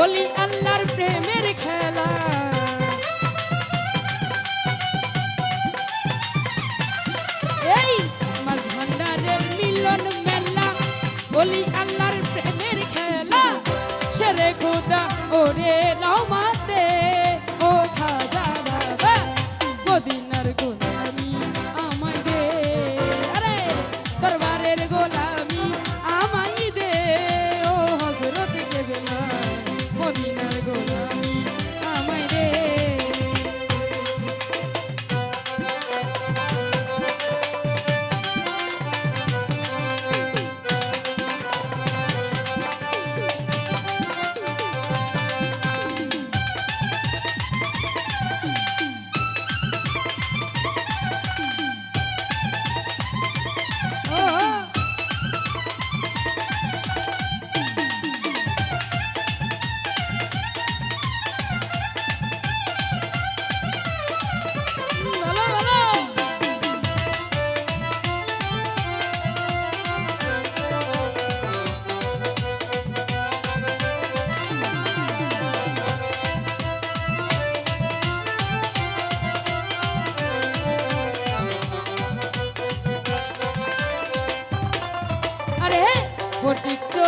বলি আল্লাহর প্রেমে